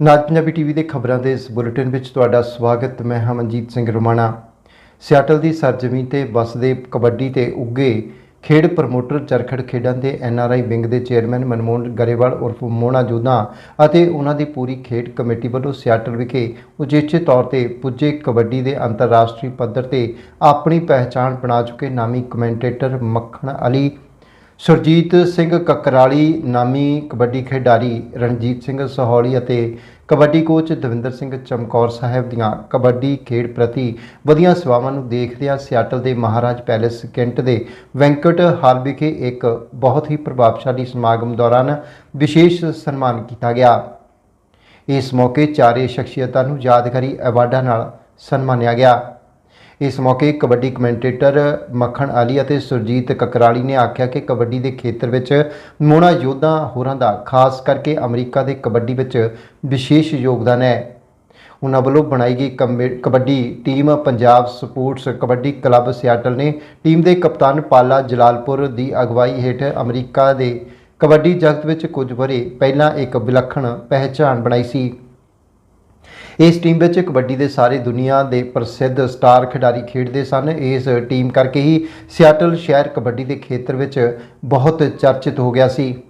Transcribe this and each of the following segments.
ਨਾਜ Punjabi TV ਦੇ ਖਬਰਾਂ ਦੇ ਇਸ ਬੁਲੇਟਿਨ ਵਿੱਚ ਤੁਹਾਡਾ ਸਵਾਗਤ। ਮੈਂ ਹਾਂ ਮਨਜੀਤ ਸਿੰਘ ਰੋਮਾਣਾ। ਸਿਆਟਲ ਦੀ ਸਰਜ਼ਮੀਨ ਤੇ ਵਸਦੇ ਕਬੱਡੀ ਤੇ ਉੱਗੇ ਖੇਡ ਪ੍ਰਮੋਟਰ ਚਰਖੜ ਖੇਡਾਂ ਦੇ ਐਨਆਰਆਈ ਵਿੰਗ ਦੇ ਚੇਅਰਮੈਨ ਮਨਮੋਹਨ ਗਰੇਵਾਲ, ਉਰਫ ਮੋਨਾ ਜੋਧਾ ਅਤੇ ਉਹਨਾਂ ਦੀ ਪੂਰੀ ਖੇਡ ਕਮੇਟੀ ਵੱਲੋਂ ਸਿਆਟਲ ਵਿਖੇ ਉਚੇਚੇ ਤੌਰ ਤੇ ਪੁੱਜੇ ਕਬੱਡੀ ਦੇ ਅੰਤਰਰਾਸ਼ਟਰੀ ਪੱਧਰ ਤੇ ਆਪਣੀ ਪਹਿਚਾਣ ਬਣਾ ਚੁੱਕੇ ਨਾਮੀ ਕਮੈਂਟੇਟਰ ਮੱਖਣ ਅਲੀ ਸੁਰਜੀਤ ਸਿੰਘ ਕਕਰਾਲੀ ਨਾਮੀ ਕਬੱਡੀ ਖਿਡਾਰੀ ਰਣਜੀਤ ਸਿੰਘ ਸਹੌਲੀ ਅਤੇ ਕਬੱਡੀ ਕੋਚ ਦਵਿੰਦਰ ਸਿੰਘ ਚਮਕੌਰ ਸਾਹਿਬ ਦੀਆਂ ਕਬੱਡੀ ਖੇਡ ਪ੍ਰਤੀ ਵਧੀਆਂ ਸੇਵਾਵਾਂ ਨੂੰ ਦੇਖਦਿਆਂ ਸਿਆਟਲ ਦੇ ਮਹਾਰਾਜ ਪੈਲੇਸ ਕੈਂਟ ਦੇ ਵੈਂਕਟ ਹਾਲ ਵਿਖੇ ਇੱਕ ਬਹੁਤ ਹੀ ਪ੍ਰਭਾਵਸ਼ਾਲੀ ਸਮਾਗਮ ਦੌਰਾਨ ਵਿਸ਼ੇਸ਼ ਸਨਮਾਨ ਕੀਤਾ ਗਿਆ। ਇਸ ਮੌਕੇ ਚਾਰੇ ਸ਼ਖਸੀਅਤਾਂ ਨੂੰ ਯਾਦਗਾਰੀ ਐਵਾਰਡਾਂ ਨਾਲ ਸਨਮਾਨਿਆ ਗਿਆ। ਇਸ ਮੌਕੇ ਕਬੱਡੀ ਕਮੈਂਟੇਟਰ ਮੱਖਣ ਅਲੀ ਅਤੇ ਸੁਰਜੀਤ ਕਕਰਾਲੀ ਨੇ ਆਖਿਆ ਕਿ ਕਬੱਡੀ ਦੇ ਖੇਤਰ ਵਿੱਚ ਮੋਨਾ ਯੋਧਾ ਹੋਰਾਂ ਦਾ, ਖਾਸ ਕਰਕੇ ਅਮਰੀਕਾ ਦੇ ਕਬੱਡੀ ਵਿੱਚ ਵਿਸ਼ੇਸ਼ ਯੋਗਦਾਨ ਹੈ। ਉਹਨਾਂ ਵੱਲੋਂ ਬਣਾਈ ਗਈ ਕਮੇ- kabaddi team Punjab sports kabaddi club Seattle ਨੇ ਟੀਮ ਦੇ ਕਪਤਾਨ ਪਾਲਾ ਜਲਾਲਪੁਰ ਦੀ ਅਗਵਾਈ ਹੇਠ ਅਮਰੀਕਾ ਦੇ ਕਬੱਡੀ ਜਗਤ ਵਿੱਚ ਕੁਝ ਵਰੇ ਪਹਿਲਾਂ ਇੱਕ ਵਿਲੱਖਣ ਪਹਿਚਾਣ ਬਣਾਈ ਸੀ। ਇਸ ਟੀਮ ਵਿੱਚ ਕਬੱਡੀ ਦੇ ਸਾਰੇ ਦੁਨੀਆ ਦੇ ਪ੍ਰਸਿੱਧ ਸਟਾਰ ਖਿਡਾਰੀ ਖੇਡਦੇ ਸਨ। ਇਸ ਟੀਮ ਕਰਕੇ ਹੀ ਸਿਆਟਲ ਸ਼ਹਿਰ ਕਬੱਡੀ ਦੇ ਖੇਤਰ ਵਿੱਚ ਬਹੁਤ ਚਰਚਿਤ ਹੋ ਗਿਆ ਸੀ।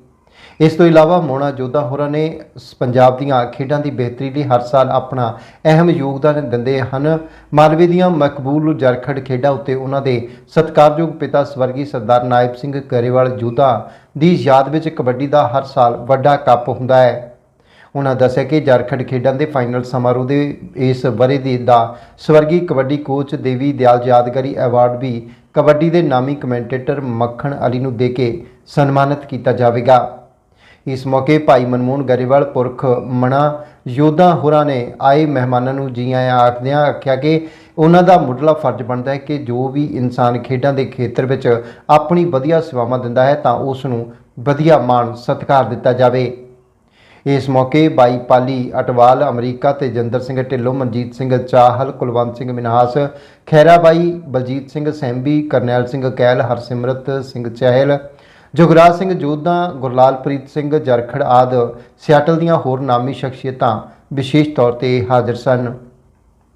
ਇਸ ਤੋਂ ਇਲਾਵਾ ਮੋਨਾ ਜੋਧਾ ਹੋਰਾਂ ਨੇ ਸ- ਪੰਜਾਬ ਦੀਆਂ ਖੇਡਾਂ ਦੀ ਬਿਹਤਰੀ ਲਈ ਹਰ ਸਾਲ ਆਪਣਾ ਅਹਿਮ ਯੋਗਦਾਨ ਦਿੰਦੇ ਹਨ। ਮਾਲਵੇ ਦੀਆਂ ਮਕਬੂਲ ਜਰਖੜ ਖੇਡਾਂ ਉੱਤੇ ਉਹਨਾਂ ਦੇ ਸਤਿਕਾਰਯੋਗ ਪਿਤਾ ਸਵਰਗੀ ਸਰਦਾਰ ਨਾਇਬ ਸਿੰਘ ਗਰੇਵਾਲ ਜੋਧਾ ਦੀ ਯਾਦ ਵਿੱਚ ਕਬੱਡੀ ਦਾ ਹਰ ਸਾਲ ਵੱਡਾ ਕੱਪ ਹੁੰਦਾ ਹੈ। ਉਹਨਾਂ ਦੱਸਿਆ ਕਿ ਝਾਰਖੰਡ ਖੇਡਾਂ ਦੇ ਫਾਈਨਲ ਸਮਾਰੋਹ ਦੇ ਇਸ ਵਰੇ ਦੀ ਦਾ ਸਵਰਗੀ ਕਬੱਡੀ ਕੋਚ ਦੇਵੀ ਦਿਆਲ ਯਾਦਗਾਰੀ ਐਵਾਰਡ ਵੀ ਕਬੱਡੀ ਦੇ ਨਾਮੀ ਕਮੈਂਟੇਟਰ ਮੱਖਣ ਅਲੀ ਨੂੰ ਦੇ ਕੇ ਸਨਮਾਨਿਤ ਕੀਤਾ ਜਾਵੇਗਾ। ਇਸ ਮੌਕੇ ਭਾਈ ਮਨਮੋਹਨ ਗਰੇਵਾਲ, ਪੁਰਖ ਮਣਾ ਯੋਧਾ ਹੋਰਾਂ ਨੇ ਆਏ ਮਹਿਮਾਨਾਂ ਨੂੰ ਜੀ ਆਇਆਂ ਆਖਦਿਆਂ ਆਖਿਆ ਕਿ ਉਹਨਾਂ ਦਾ ਮੁੱਢਲਾ ਫਰਜ਼ ਬਣਦਾ ਹੈ ਕਿ ਜੋ ਵੀ ਇਨਸਾਨ ਖੇਡਾਂ ਦੇ ਖੇਤਰ ਵਿੱਚ ਆਪਣੀ ਵਧੀਆ ਸੇਵਾਵਾਂ ਦਿੰਦਾ ਹੈ ਤਾਂ ਉਸ ਨੂੰ ਵਧੀਆ ਮਾਣ ਸਤਿਕਾਰ ਦਿੱਤਾ ਜਾਵੇ। ਇਸ ਮੌਕੇ ਬਾਈ ਪਾਲੀ ਅਟਵਾਲ, ਅਮਰੀਕਾ ਤੇ ਜੰਦਰ ਸਿੰਘ ਢਿੱਲੋਂ, ਮਨਜੀਤ ਸਿੰਘ ਚਾਹਲ, ਕੁਲਵੰਤ ਸਿੰਘ ਮਿਨਹਾਸ ਖੈਰਾ ਬਾਈ ਬਲਜੀਤ ਸਿੰਘ ਸੈਂਬੀ, ਕਰਨੈਲ ਸਿੰਘ ਕੈਲ, ਹਰਸਿਮਰਤ ਸਿੰਘ ਚਹਿਲ, ਜੁਗਰਾਜ ਸਿੰਘ ਜੋਧਾ, ਗੁਰਲਾਲਪ੍ਰੀਤ ਸਿੰਘ ਜਰਖੜ ਆਦ ਸਿਆਟਲ ਦੀਆਂ ਹੋਰ ਨਾਮੀ ਸ਼ਖਸੀਅਤਾਂ ਵਿਸ਼ੇਸ਼ ਤੌਰ ਤੇ ਹਾਜ਼ਰ ਸਨ।